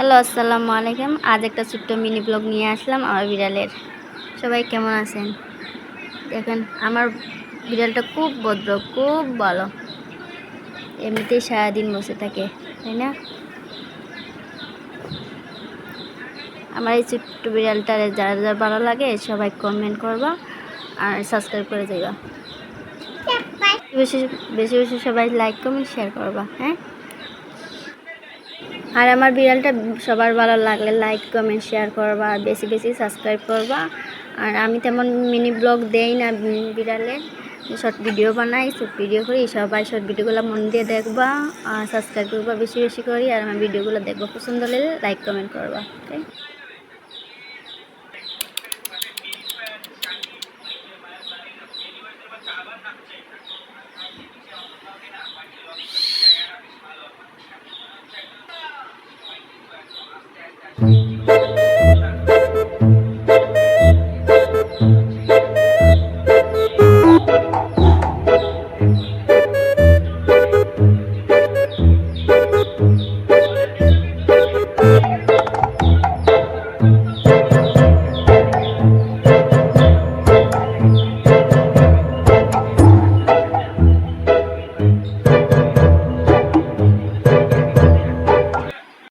Hello আসসালামু আলাইকুম। আজ একটা ছোট্ট মিনি ব্লগ নিয়ে আসলাম আমার বিড়ালের। সবাই কেমন আছেন? দেখেন আমার বিড়ালটা খুব ভদ্র খুব ভালো। এমনিতেই সারাদিন বসে থাকে তাই না? আমার এই ছোট্ট বিড়ালটার যারা যারা ভালো লাগে সবাই কমেন্ট করবা আর সাবস্ক্রাইব করে দেবা। বেশি বেশি বেশি সবাই লাইক কমেন্ট শেয়ার করবা হ্যাঁ? আর আমার বিড়ালটা সবার ভালো লাগলে লাইক কমেন্ট শেয়ার করবা, বেশি বেশি সাবস্ক্রাইব করবা। আর আমি তেমন মিনি ব্লগ দেই না বিড়ালে। শর্ট ভিডিও বানাই শর্ট ভিডিও করি, সবাই শর্ট ভিডিওগুলো মন দিয়ে দেখবা। আর সাবস্ক্রাইব করবা, বেশি বেশি করি, আর আমার ভিডিওগুলো দেখবা পছন্দ হলে লাইক কমেন্ট করবা ওকে